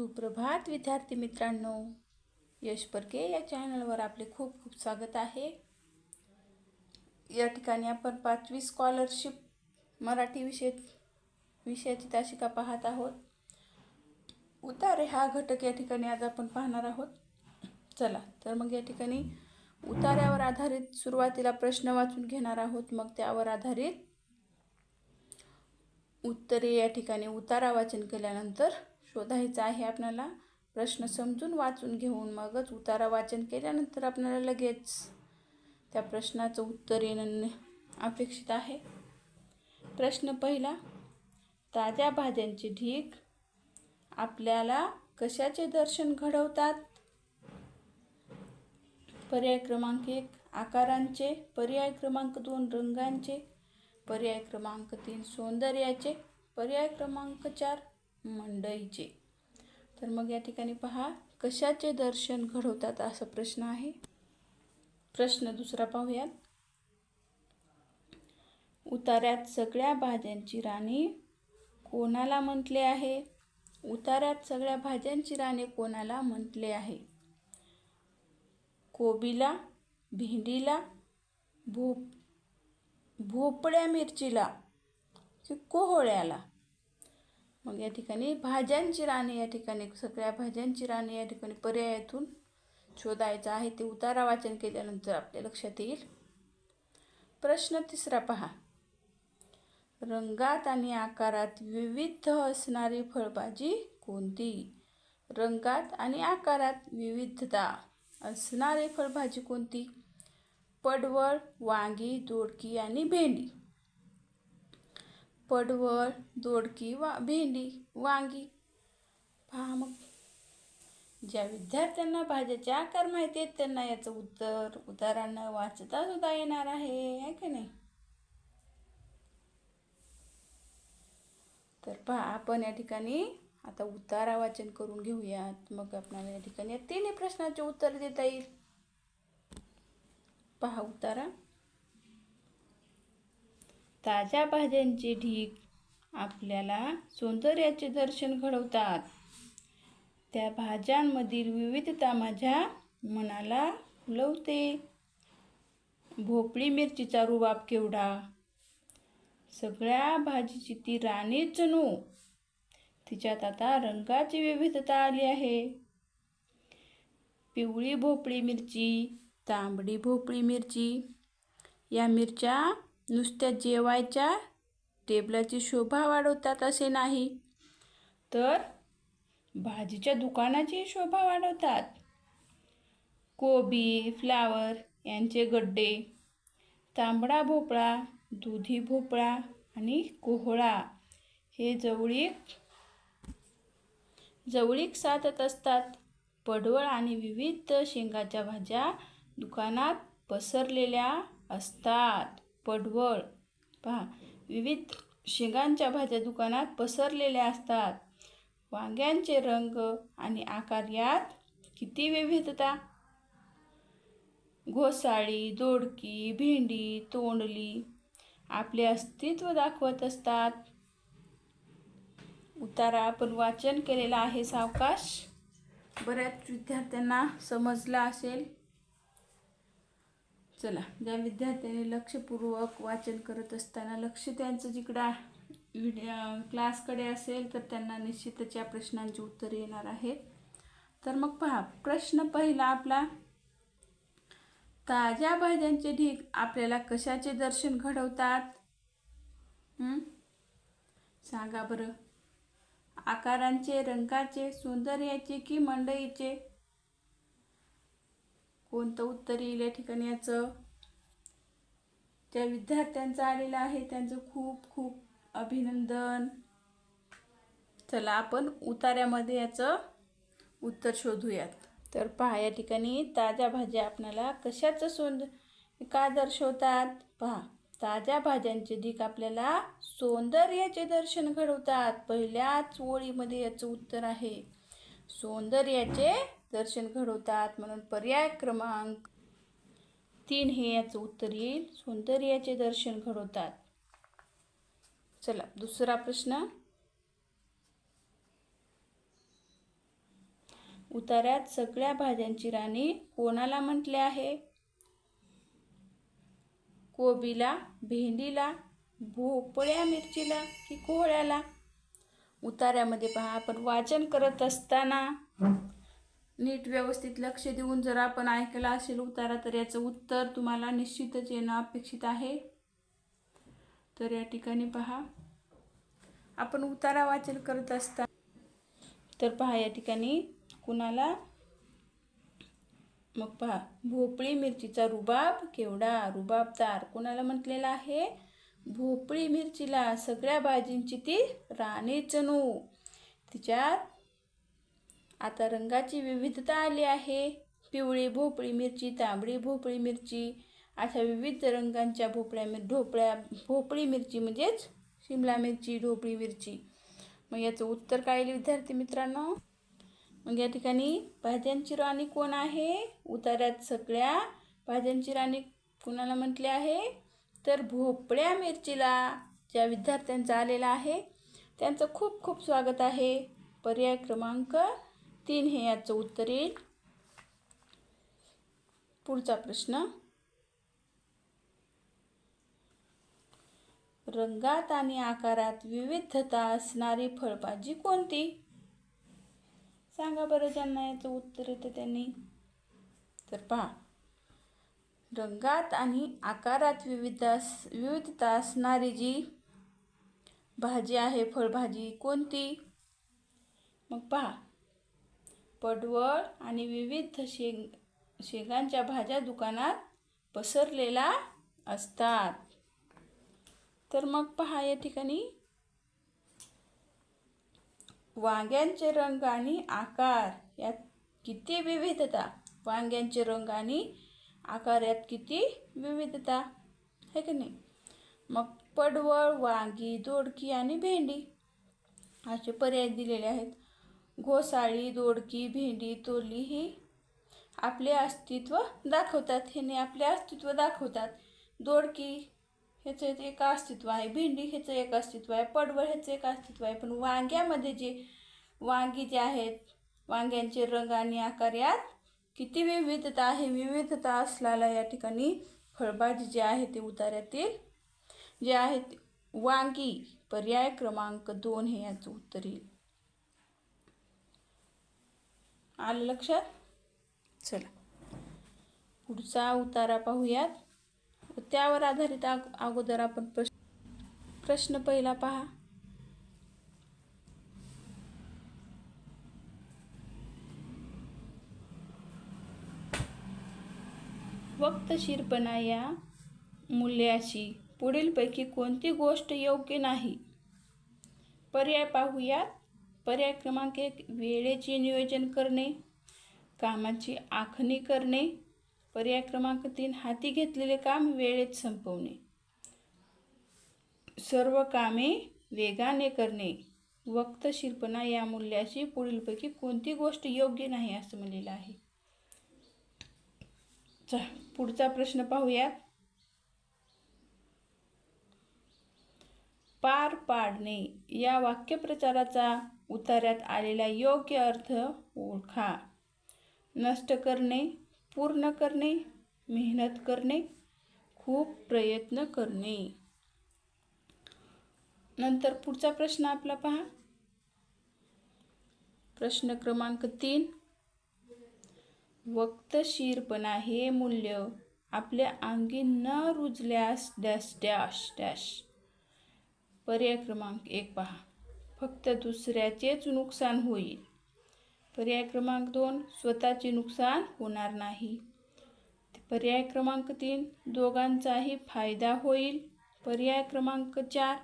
सुप्रभात विद्यार्थी मित्रांनो. यश परके या चॅनलवर आपले खूप खूप स्वागत आहे. या ठिकाणी आपण पाचवी स्कॉलरशिप मराठी विषय विषयाची तासिका पाहत आहोत. उतारे हा घटक या ठिकाणी आज आपण पाहणार आहोत. चला तर मग या ठिकाणी उतार्यावर आधारित सुरुवातीला प्रश्न वाचून घेणार आहोत. मग त्यावर आधारित उत्तरे या ठिकाणी उतारा वाचन केल्यानंतर शोधायचं आहे आपल्याला. प्रश्न समजून वाचून घेऊन मगच उतारा वाचन केल्यानंतर आपल्याला लगेच त्या प्रश्नाचं उत्तर येणं अपेक्षित आहे. प्रश्न पहिला ताज्या भाज्यांचे ढीग आपल्याला कशाचे दर्शन घडवतात? पर्याय क्रमांक एक आकारांचे. पर्याय क्रमांक दोन रंगांचे. पर्याय क्रमांक तीन सौंदर्याचे. पर्याय क्रमांक चार मंडईचे. तर मग या ठिकाणी पहा कशाचे दर्शन घडवतात असा प्रश्न आहे. प्रश्न दुसरा पाहूयात. उतार्यात सगळ्या भाज्यांची राणी कोणाला म्हटले आहे? उतार्यात सगळ्या भाज्यांची राणी कोणाला म्हटले आहे? कोबीला भेंडीला भोप भोपळ्या मिरचीला की कोहळ्याला? मग या ठिकाणी भाज्यांची राणी या ठिकाणी सगळ्या भाज्यांची राणी या ठिकाणी पर्यायातून शोधायचं आहे. ते उतारा वाचन केल्यानंतर आपल्या लक्षात येईल. प्रश्न तिसरा पहा. रंगात आणि आकारात विविध असणारी फळभाजी कोणती? रंगात आणि आकारात विविधता असणारी फळभाजी कोणती? पडवळ वांगी दोडकी आणि भेंडी. पडवळ दोडकी वा भेंडी वांगी. पहा मग. ज्या विद्यार्थ्यांना भाज्याचे आकार माहिती आहेत त्यांना याचं उत्तर उदाहरणं वाचता सुद्धा येणार आहे आहे की नाही? तर पहा आपण या ठिकाणी आता उतारा वाचन करून घेऊयात. मग आपल्याला या ठिकाणी या तिन्ही प्रश्नाचे उत्तर देता येईल. पहा उतारा. ताज्या भाज्यांचे ढीग आपल्याला सौंदर्याचे दर्शन घडवतात. त्या भाज्यांमधील विविधता माझ्या मनाला फुलवते. भोपळी मिरचीचा रुबाब केवढा? सगळ्या भाजीची ती राणीच जणू तिच्यात आता रंगाची विविधता आली आहे. पिवळी भोपळी मिरची तांबडी भोपळी मिरची या मिरच्या नुसत्या जेवायच्या टेबलाची शोभा वाढवतात असे नाही. तर भाजीच्या दुकानाची शोभा वाढवतात. कोबी फ्लावर यांचे गड्डे तांबडा भोपळा दुधी भोपळा आणि कोहळा हे जवळीक जवळीक साधत असतात. पडवळ आणि विविध शेंगाच्या भाज्या दुकानात पसरलेल्या असतात. पडवळ. पहा विविध शेंगांच्या भाज्या दुकानात पसरलेल्या असतात. वांग्यांचे रंग आणि आकार यात किती विविधता? घोसाळी दोडकी भेंडी तोंडली आपले अस्तित्व दाखवत असतात. उतारा आपण वाचन केलेला आहे सावकाश. बऱ्याच विद्यार्थ्यांना समजला असेल. चला ज्या विद्यार्थ्यांनी लक्षपूर्वक वाचन करत असताना लक्ष त्यांचं जिकडं व्हिडिओ क्लासकडे असेल तर त्यांना निश्चितच या प्रश्नांची उत्तरे येणार आहेत. तर मग पहा प्रश्न पहिला आपला ताज्या भाज्यांचे ढीग आपल्याला कशाचे दर्शन घडवतात? सांगा बरं. आकारांचे रंगाचे सौंदर्याचे की मंडईचे? कोणतं उत्तर येईल या ठिकाणी याचं? ज्या विद्यार्थ्यांचं आलेलं आहे त्यांचं खूप खूप अभिनंदन. चला आपण उतार्यामध्ये याचं उत्तर शोधूयात. तर पहा या ठिकाणी ताज्या भाज्या आपल्याला कशाचं सोन का दर्शवतात? पहा ताज्या भाज्यांचे ढीक आपल्याला सौंदर्याचे दर्शन घडवतात. पहिल्याच ओळीमध्ये याचं उत्तर आहे. सौंदर्याचे दर्शन घडवतात म्हणून पर्याय क्रमांक तीन हे याचं उत्तर येईल. सौंदर्याचे दर्शन घडवतात. चला दुसरा प्रश्न. उतार्यात सगळ्या भाज्यांची राणी कोणाला म्हटले आहे? कोबीला भेंडीला भोपळ्या मिरचीला की कोहळ्याला? उतार्यामध्ये पहा आपण वाचन करत असताना नीट व्यवस्थित लक्ष देऊन जर आपण ऐकलं असेल उतारा तर याचं उत्तर तुम्हाला निश्चितच येणं अपेक्षित आहे. तर या ठिकाणी पहा. आपण उतारा वाचन करत असता तर पहा या ठिकाणी कुणाला? मग पहा भोपळी मिरचीचा रुबाब केवढा रुबाबदार. कोणाला म्हटलेला आहे? भोपळी मिरचीला सगळ्या भाजींची ती राणी चणू. तिच्यात आता रंगाची विविधता आली आहे. पिवळी भोपळी मिरची तांबडी भोपळी मिरची अशा विविध रंगांच्या भोपळ्या मिर ढोपळ्या भोपळी मिरची म्हणजेच शिमला मिरची ढोपळी मिरची. मग याचं उत्तर काय येईल विद्यार्थी मित्रांनो? मग या ठिकाणी भाज्यांची राणी कोण आहे? उतार्यात सगळ्या भाज्यांची राणी कुणाला म्हटले आहे? तर भोपळ्या मिरचीला ज्या विद्यार्थ्यांचा आलेला आहे त्यांचं खूप खूप स्वागत आहे. पर्याय क्रमांक तीन हे याचं उत्तर येईल. पुढचा प्रश्न. रंगात आणि आकारात विविधता असणारी फळभाजी कोणती? सांगा बरं ज्यांना याचं उत्तर येतं त्यांनी. तर पहा. रंगात आणि आकारात विविध विविधता असणारी जी भाजी आहे फळभाजी कोणती? मग पहा. पडवळ आणि विविध शेंग शेंगांच्या भाज्या दुकानात पसरलेला असतात. तर मग पहा या ठिकाणी. वांग्यांचे रंग आणि आकार यात किती विविधता? वांग्यांचे रंग आणि आकार यात किती विविधता? आहे की नाही? मग पडवळ वांगी दोडकी आणि भेंडी असे पर्याय दिलेले आहेत. घोसाळी दोडकी भेंडी तोली ही आपले अस्तित्व दाखवतात. ह्याने आपले अस्तित्व दाखवतात. दोडकी ह्याचं एक अस्तित्व आहे. भेंडी ह्याचं एक अस्तित्व आहे. पडवळ ह्याचं एक अस्तित्व आहे. पण वांग्यामध्ये जे वांगी जे आहेत वांग्यांचे रंग आणि आकार यात किती विविधता आहे. विविधता असलेला या ठिकाणी फळभाजी जे आहे ते उतार्यातील जे आहेत वांगी पर्याय क्रमांक दोन हे याचं उत्तर येईल. आलं लक्षात? चला. पुढचा उतारा पाहूयात. त्यावर आधारित अगोदर आपण प्रश्न प्रश्न पहिला पहा. वक्तशीरपणा या मूल्याशी पुढीलपैकी कोणती गोष्ट योग्य नाही? पर्याय पाहूयात. पर्याय क्रमांक एक वेळेचे नियोजन करणे कामाची आखणी करणे. पर्याय क्रमांक तीन हाती घेतलेले काम वेळेत संपवणे. सर्व कामे वेगाने करणे. वक्तशीरपणा या मूल्याशी पुढीलपैकी कोणती गोष्ट योग्य नाही असं म्हणलेलं आहे. पुढचा प्रश्न पाहूयात. पार पाडणे या वाक्यप्रचाराचा उतार्यात आलेला योग्य अर्थ ओळखा. नष्ट करणे पूर्ण करणे मेहनत करणे खूप प्रयत्न करणे. नंतर पुढचा प्रश्न आपला पहा. प्रश्न क्रमांक तीन. वक्तशीरपणा हे मूल्य. आपल्या अंगी न रुजल्यास डॅश डॅश डॅश. पर्याय क्रमांक एक पहा. फक्त दुसऱ्याचेच नुकसान होईल. पर्याय क्रमांक दोन स्वतःचे नुकसान होणार नाही. पर्याय क्रमांक तीन दोघांचाही फायदा होईल. पर्याय क्रमांक चार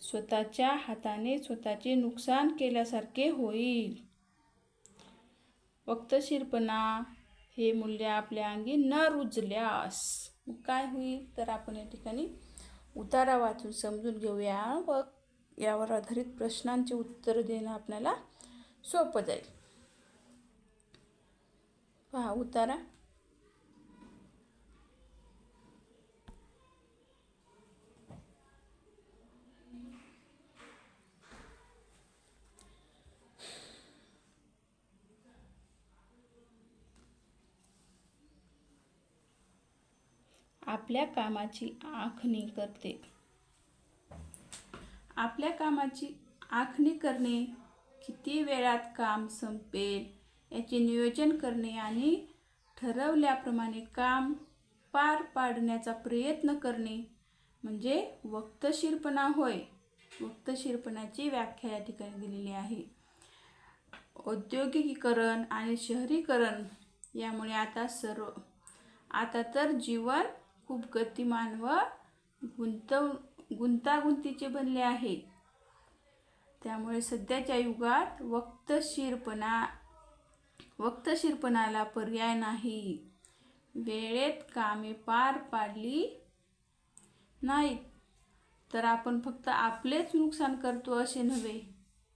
स्वतःच्या हाताने स्वतःचे नुकसान केल्यासारखे होईल. वक्तशीरपणा हे मूल्य आपल्या अंगी न रुजल्यास काय होईल? तर आपण या ठिकाणी उतारा वाचून समजून घेऊया. व यावर आधारित प्रश्नांचे उत्तर देणं आपल्याला सोपं जाईल. पहा उतारा. आपल्या कामाची आखणी करते. आपल्या कामाची आखणी करणे किती वेळात काम संपेल याचे नियोजन करणे आणि ठरवल्याप्रमाणे काम पार पाडण्याचा प्रयत्न करणे म्हणजे वक्तशीरपणा होय. वक्तशीरपणाची व्याख्या या ठिकाणी दिलेली आहे. औद्योगिकीकरण आणि शहरीकरण यामुळे आता सर्व आता तर जीवन खूप गतिमान व गुंतव गुंतागुंतीचे बनले आहे त्यामुळे सध्याच्या युगात वक्तशीरपणा वक्तशीरपणाला पर्याय नाही. वेळेत कामे पार पाडली नाहीत. तर आपण फक्त आपलेच नुकसान करतो असे नव्हे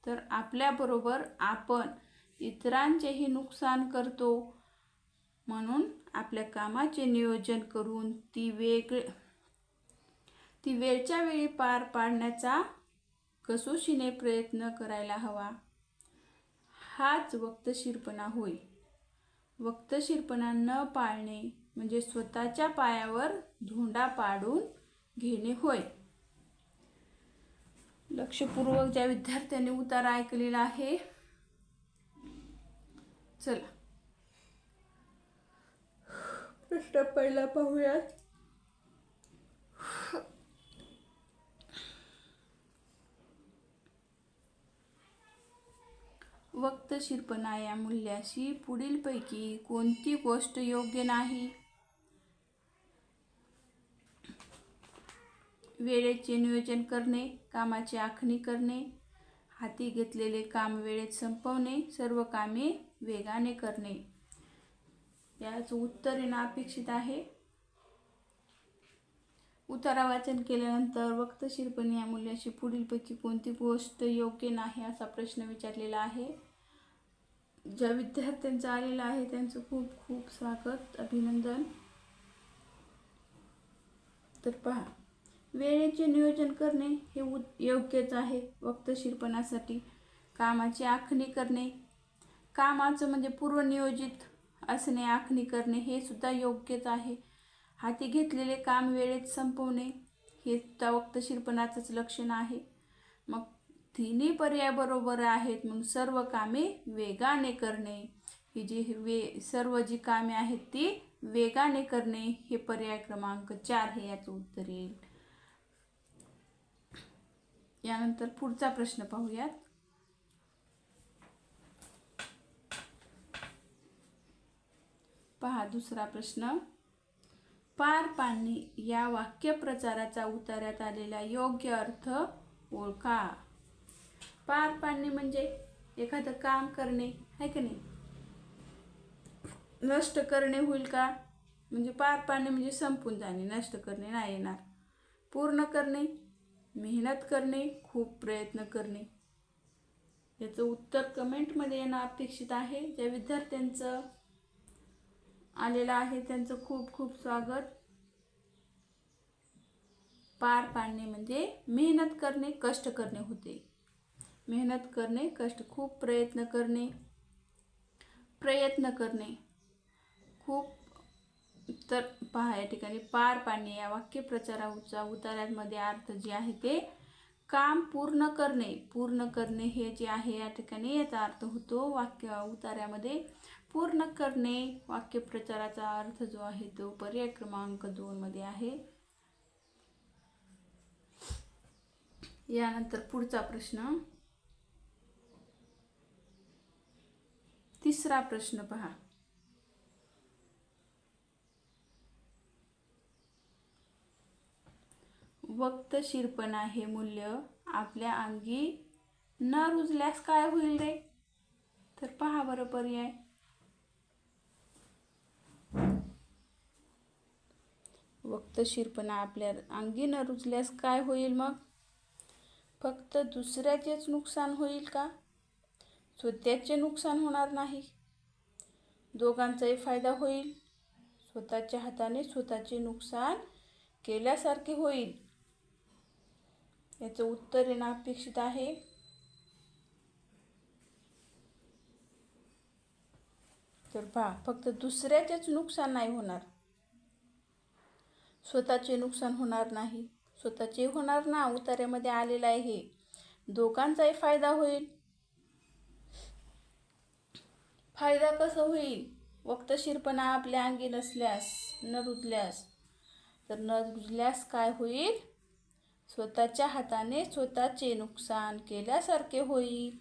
तर आपल्याबरोबर आपण इतरांचेही नुकसान करतो म्हणून आपल्या कामाचे नियोजन करून ती वेगळे ती वेळच्या वेळी पार पाडण्याचा कसोशीने प्रयत्न करायला हवा. हाच वक्तशीरपणा होय. वक्तशीरपणा न पाळणे म्हणजे स्वतःच्या पायावर धोंडा पाडून घेणे होय. लक्षपूर्वक ज्या विद्यार्थ्यांनी उतारा ऐकलेला आहे चला. प्रश्न पहिला पाहूयात. वक्तशीरपणा या मूल्याशी पुढीलपैकी कोणती गोष्ट योग्य नाही? वेळेचे नियोजन करणे कामाची आखणी करणे हाती घेतलेले काम वेळेत संपवणे सर्व कामे वेगाने करणे. याचं उत्तर येणं अपेक्षित आहे. उतारा वाचन केल्यानंतर वक्तशीरपणे या मूल्याशी पुढीलपैकी कोणती गोष्ट योग्य नाही असा प्रश्न विचारलेला आहे. ज्या विद्यार्थ्यांचं आलेला आहे त्यांचं खूप खूप स्वागत अभिनंदन. तर पहा वेळेचे नियोजन करणे हे उ योग्यच आहे वक्तशीरपणासाठी. कामाची आखणी करणे कामाचं म्हणजे पूर्वनियोजित असणे आखणी करणे हे सुद्धा योग्यच आहे. हाती घेतलेले काम वेळेत संपवणे हे सुद्धा वक्तशीरपणाचंच लक्षण आहे. तिन्ही पर्याय बरोबर आहेत म्हणून सर्व कामे वेगाने करणे. ही जी वे सर्व जी कामे आहेत ती वेगाने करणे हे पर्याय क्रमांक चार हे याचं उत्तर येईल. यानंतर पुढचा प्रश्न पाहूयात. पहा दुसरा प्रश्न. पार पाणी या वाक्यप्रचाराचा उतार्यात आलेला योग्य अर्थ ओळखा. पार पाडणे म्हणजे एखादं काम करणे आहे की नाही? नष्ट करणे होईल का? म्हणजे पार पाडणे म्हणजे संपून जाणे नष्ट करणे नाही येणार. पूर्ण करणे मेहनत करणे खूप प्रयत्न करणे. याचं उत्तर कमेंटमध्ये येणं अपेक्षित आहे. ज्या विद्यार्थ्यांचं आलेलं आहे त्यांचं खूप खूप स्वागत. पार पाडणे म्हणजे मेहनत करणे कष्ट करणे होते. मेहनत करणे कष्ट खूप प्रयत्न करणे प्रयत्न करणे. खूप तर पहा या ठिकाणी पार पाडणे या वाक्यप्रचाराचा उतारांमध्ये अर्थ जे आहे ते काम पूर्ण करणे. पूर्ण करणे हे जे आहे या ठिकाणी याचा अर्थ होतो वाक्य उतार्यामध्ये पूर्ण करणे. वाक्यप्रचाराचा अर्थ जो आहे तो पर्याय क्रमांक दोनमध्ये आहे. यानंतर पुढचा प्रश्न. तिसरा प्रश्न पहा. वक्तशीरपणा हे मूल्य आपल्या अंगी न रुजल्यास काय होईल रे? तर पहा बरं पर्याय. वक्तशीरपणा आपल्या अंगी न रुजल्यास काय होईल मग? फक्त दुसऱ्याचेच नुकसान होईल का? स्वतःचे नुकसान होणार नाही. दोघांचाही फायदा होईल. स्वतःच्या हाताने स्वतःचे नुकसान केल्यासारखे होईल. याचं उत्तर येणं अपेक्षित आहे. तर पहा फक्त दुसऱ्याचेच नुकसान नाही होणार. स्वतःचे नुकसान होणार नाही. स्वतःचे होणार ना उतार्यामध्ये आलेलं आहे. हे दोघांचाही फायदा होईल. फायदा कसा होईल? वक्तशीरपणा आपल्या अंगी नसल्यास न रुजल्यास. तर न रुजल्यास काय होईल? स्वतःच्या हाताने स्वतःचे नुकसान केल्यासारखे होईल.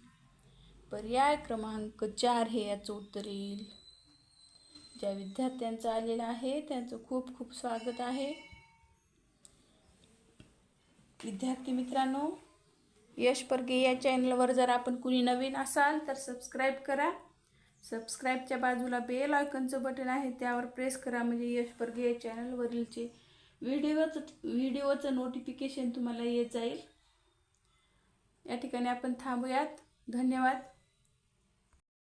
पर्याय क्रमांक चार हे याचं उत्तर येईल. ज्या विद्यार्थ्यांचं आलेलं आहे त्यांचं खूप खूप स्वागत आहे. विद्यार्थी मित्रांनो यश परगे या चॅनलवर जर आपण कुणी नवीन असाल तर सबस्क्राईब करा. सबस्क्राईबच्या बाजूला बेल आयकनचं बटन आहे त्यावर प्रेस करा. म्हणजे यश परगे या चॅनलवरीलचे व्हिडिओचं व्हिडिओचं नोटिफिकेशन तुम्हाला येत जाईल. या ठिकाणी आपण थांबूयात. धन्यवाद.